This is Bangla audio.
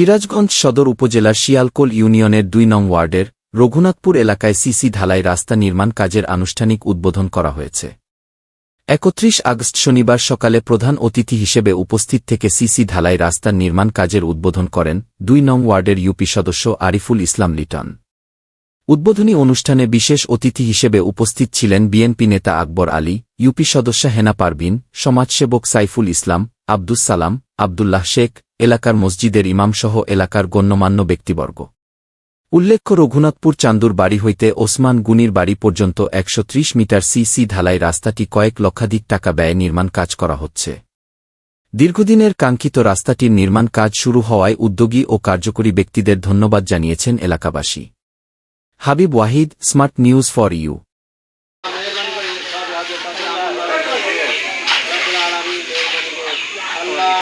সিরাজগঞ্জ সদর উপজেলার শিয়ালকোল ইউনিয়নের দুই নং ওয়ার্ডের রঘুনাথপুর এলাকায় সিসি ঢালাই রাস্তা নির্মাণ কাজের আনুষ্ঠানিক উদ্বোধন করা হয়েছে। একত্রিশ আগস্ট শনিবার সকালে প্রধান অতিথি হিসেবে উপস্থিত থেকে সিসি ঢালাই রাস্তার নির্মাণ কাজের উদ্বোধন করেন দুই নং ওয়ার্ডের ইউপি সদস্য আরিফুল ইসলাম লিটন। উদ্বোধনী অনুষ্ঠানে বিশেষ অতিথি হিসেবে উপস্থিত ছিলেন বিএনপি নেতা আকবর আলী, ইউপি সদস্য হেনা পারবিন সমাজসেবক সাইফুল ইসলাম আব্দুস সালাম, আবদুল্লাহ শেখ, এলাকার মসজিদের ইমামসহ এলাকার গণ্যমান্য ব্যক্তিবর্গ। উল্লেখ্য, রঘুনাথপুর চান্দুর বাড়ি হইতে ওসমান গুনির বাড়ি পর্যন্ত একশো ত্রিশ মিটার সিসি ঢালাই রাস্তাটি কয়েক লক্ষাধিক টাকা ব্যয়ে নির্মাণ কাজ করা হচ্ছে। দীর্ঘদিনের কাঙ্ক্ষিত রাস্তাটির নির্মাণ কাজ শুরু হওয়ায় উদ্যোগী ও কার্যকরী ব্যক্তিদের ধন্যবাদ জানিয়েছেন এলাকাবাসী। Habib Wahid, smart news for you. Allah.